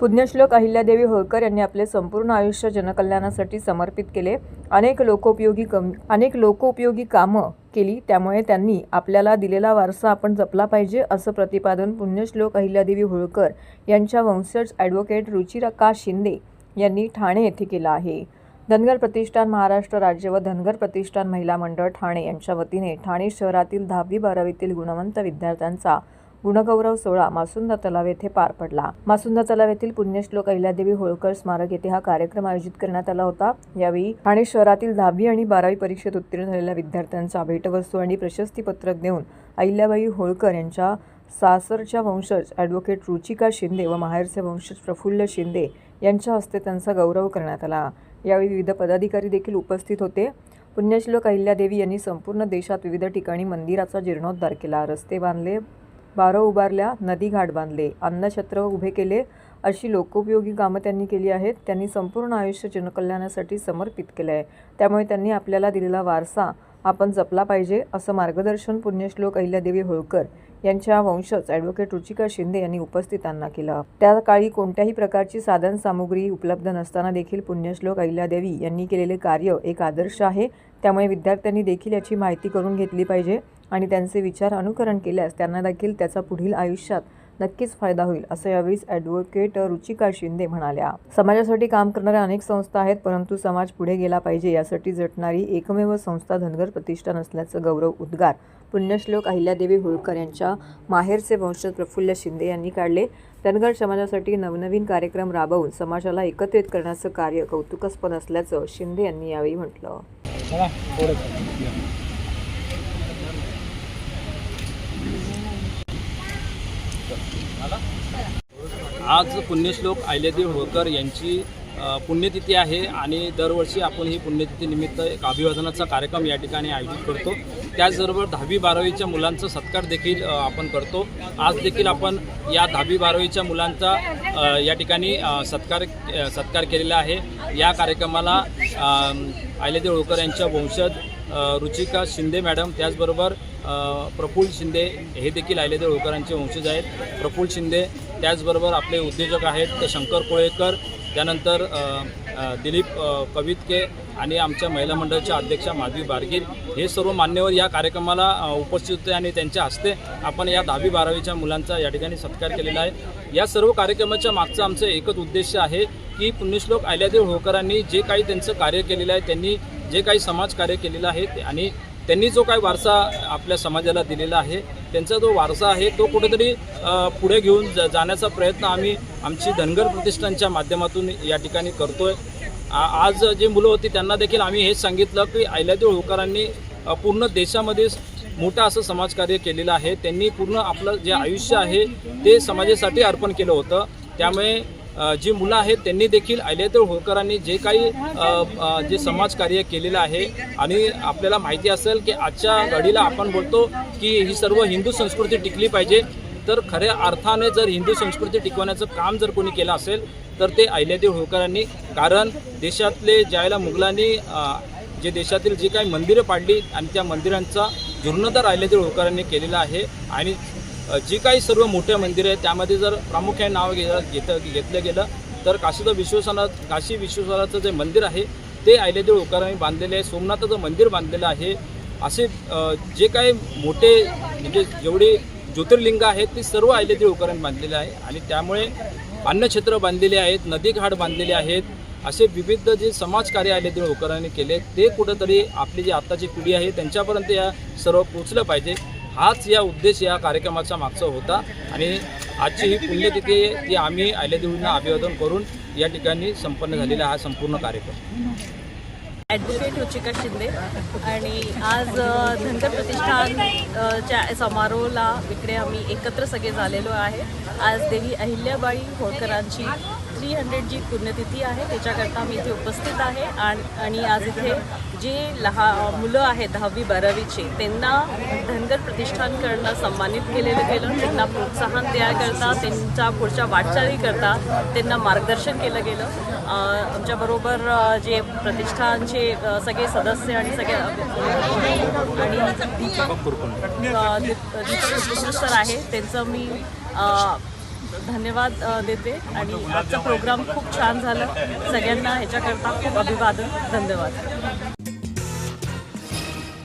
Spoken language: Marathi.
पुण्यश्लोक अहिल्यादेवी होळकर यांनी आपले संपूर्ण आयुष्य जनकल्याणासाठी समर्पित केले. अनेक लोकोपयोगी कम अनेक लोकोपयोगी कामं केली त्यामुळे त्यांनी आपल्याला दिलेला वारसा आपण जपला पाहिजे असं प्रतिपादन पुण्यश्लोक अहिल्यादेवी होळकर यांच्या वंशज ॲडव्होकेट रुचिरका शिंदे यांनी ठाणे येथे केलं आहे. धनगर प्रतिष्ठान महाराष्ट्र राज्य व धनगर प्रतिष्ठान महिला मंडळ ठाणे यांच्या वतीने ठाणे शहरातील दहावी बारावीतील गुणवंत विद्यार्थ्यांचा गुणगौरव सोहळा मासुंदा तलाव येथे पार पडला. मासुंदा तलाव येथील पुण्यश्लोक अहिल्यादेवी होळकर स्मारक येथे हा कार्यक्रम आयोजित करण्यात आला होता. यावेळी ठाणे शहरातील दहावी आणि बारावी परीक्षेत उत्तीर्ण झालेल्या विद्यार्थ्यांचा भेटवस्तू आणि प्रशस्तीपत्रक देऊन अहिल्याबाई होळकर यांच्या सासरच्या वंशज ॲडव्होकेट रुचिका शिंदे व माहेरचे वंशज प्रफुल्ल शिंदे यांच्या हस्ते त्यांचा गौरव करण्यात आला. यावेळी विविध पदाधिकारी देखील उपस्थित होते. पुण्यश्लोक अहिल्यादेवी यांनी संपूर्ण देशात विविध ठिकाणी मंदिराचा जीर्णोद्धार केला. रस्ते बांधले बारं उभारल्या नदी घाट बांधले. अन्नछत्र उभे केले अशी लोकोपयोगी कामं त्यांनी केली आहेत. त्यांनी संपूर्ण आयुष्य जनकल्याणासाठी समर्पित केलं आहे त्यामुळे त्यांनी आपल्याला दिलेला वारसा आपण जपला पाहिजे असं मार्गदर्शन पुण्यश्लोक अहिल्यादेवी होळकर यांच्या वंशज ॲडव्होकेट रुचिका शिंदे यांनी उपस्थितांना केलं. त्या काळी कोणत्याही प्रकारची साधन सामुग्री उपलब्ध नसताना देखील पुण्यश्लोक अहिल्यादेवी यांनी केलेले कार्य एक आदर्श आहे. त्यामुळे विद्यार्थ्यांनी देखील याची माहिती करून घेतली पाहिजे. आणि त्यांचे विचार अनुकरण केल्यास त्यांना देखील त्याचा पुढील आयुष्यात नक्कीच फायदा होईल असं यावेळी ॲडव्होकेट रुचिका शिंदे म्हणाल्या. समाजासाठी काम करणाऱ्या अनेक संस्था आहेत परंतु समाज पुढे गेला पाहिजे यासाठी झटणारी एकमेव संस्था धनगर प्रतिष्ठान असल्याचं गौरव उद्गार पुण्यश्लोक अहिल्यादेवी होळकर यांच्या माहेरचे वंशज प्रफुल्ल शिंदे यांनी काढले. धनगर समाजासाठी नवनवीन कार्यक्रम राबवून समाजाला एकत्रित करण्याचं कार्य कौतुकास्पद असल्याचं शिंदे यांनी यावेळी म्हटलं. आज पुण्यश्लोक अहिल्यादेवी होळकर यांची पुण्यतिथी आहे आणि दरवर्षी आपण ही पुण्यतिथीनिमित्त एक अभिवादनाचा कार्यक्रम या ठिकाणी आयोजित करतो. त्याचबरोबर दहावी बारावीच्या मुलांचा सत्कार देखील आपण करतो. आज देखील आपण या दहावी बारावीच्या मुलांचा या ठिकाणी सत्कार सत्कार केलेला आहे. या कार्यक्रमाला अ, अहिल्यादेवी होळकर यांच्या वंशज रुचिका शिंदे मॅडम त्याचबरोबर प्रफुल्ल शिंदे हे देखील अहिल्यादेवी होळकरांचे वंशज आहेत. प्रफुल्ल शिंदे त्याचबरोबर आपले उद्योजक आहेत शंकर कोळेकर त्यानंतर दिलीप कवितके आणि आमच्या महिला मंडळाच्या अध्यक्षा माधवी बारगीर हे सर्व मान्यवर या कार्यक्रमाला उपस्थित होते आणि त्यांच्या हस्ते आपण या दहावी बारावीच्या मुलांचा या ठिकाणी सत्कार केलेला आहे. या सर्व कार्यक्रमाच्या मागचं आमचं एकच उद्देश आहे की पुण्यश्लोक अहिल्यादेव होळकरांनी जे काही त्यांचं कार्य केलेलं आहे त्यांनी जे काही समाज कार्य केलेलं आहे आणि त्यांनी जो काही वारसा आपल्या समाजाला दिलेला आहे त्यांचा जो वारसा आहे तो कुठेतरी पुढे घेऊन ज जाण्याचा प्रयत्न आम्ही आमची धनगर प्रतिष्ठानच्या माध्यमातून या ठिकाणी करतो आहे आज जे मुलं होती त्यांना देखील आम्ही हेच सांगितलं की अहिल्यादेव होळकरांनी पूर्ण देशामध्ये मोठं असं समाजकार्य केलेलं आहे. त्यांनी पूर्ण आपलं जे आयुष्य आहे ते समाजासाठी अर्पण केलं होतं. त्यामुळे जी मुलं आहेत त्यांनी देखील अहिल्यादेव होळकरांनी जे काही जे समाजकार्य केलेलं आहे आणि आपल्याला माहिती असेल की आजच्या घडीला आपण बोलतो की ही सर्व हिंदू संस्कृती टिकली पाहिजे. तर खऱ्या अर्थाने जर हिंदू संस्कृती टिकवण्याचं काम जर कोणी केलं असेल तर ते अहिल्यादेव होळकरांनी. कारण देशातले ज्यावेळेला मुघलांनी जे देशातील जी काही मंदिरं पाडली आणि त्या मंदिरांचा जीर्णोद्धार अहिल्यादेव होळकरांनी केलेला आहे आणि जी काही सर्व मोठे मंदिरं आहेत त्यामध्ये जर प्रामुख्याने नाव घेत घेतं घेतलं गेलं तर काशीचं विश्वसनाथ काशी विश्वेश्वराचं जे मंदिर आहे ते आयल्यादेव होळकरांनी बांधलेले आहे सोमनाथाचं मंदिर बांधलेलं आहे. असे जे काही मोठे म्हणजे जेवढे ज्योतिर्लिंग आहेत ते सर्व आयल्यादेव होळकरांनी बांधलेले आहे. आणि त्यामुळे अन्नक्षेत्र बांधलेले आहेत नदीघाट बांधलेले आहेत. असे विविध जे समाजकार्य अहिल्यादेव होळकरांनी केले ते कुठंतरी आपली जी आत्ताची पिढी आहे त्यांच्यापर्यंत या सर्व पोचलं पाहिजे. हाच या उद्देश या कार्यक्रमाचा मागचा होता. आणि आजची ही पुण्यतिथी ती आम्ही आयल्यादेवींना अभिवादन करून या ठिकाणी संपन्न झालेला हा संपूर्ण कार्यक्रम. ॲडव्होकेट रुचिका शिंदे. आणि आज अ, धनगर समारोहाला इकडे आम्ही एकत्र सगळे झालेलो आहे. आज देवी अहिल्याबाई होळकरांची थ्री हंड्रेड जी पुण्यतिथी आहे. त्याच्याकरता मी इथे उपस्थित आहे. आणि आणि आज इथे जे लहा मुलं आहेत दहावी बारावीचे त्यांना धनगर प्रतिष्ठानकडनं सन्मानित केलेलं गेलं. त्यांना प्रोत्साहन द्याकरता त्यांच्या पुढच्या वाटचालीकरता त्यांना मार्गदर्शन केलं गेलं. आमच्याबरोबर जे प्रतिष्ठानचे सगळे सदस्य आणि सगळे आणि दीपक दीपक सर आहे. त्यांचं मी धन्यवाद देते. आणि आजचा प्रोग्राम खूप छान झालं. सगळ्यांना ह्याच्याकरता खूप अभिवादन. धन्यवाद.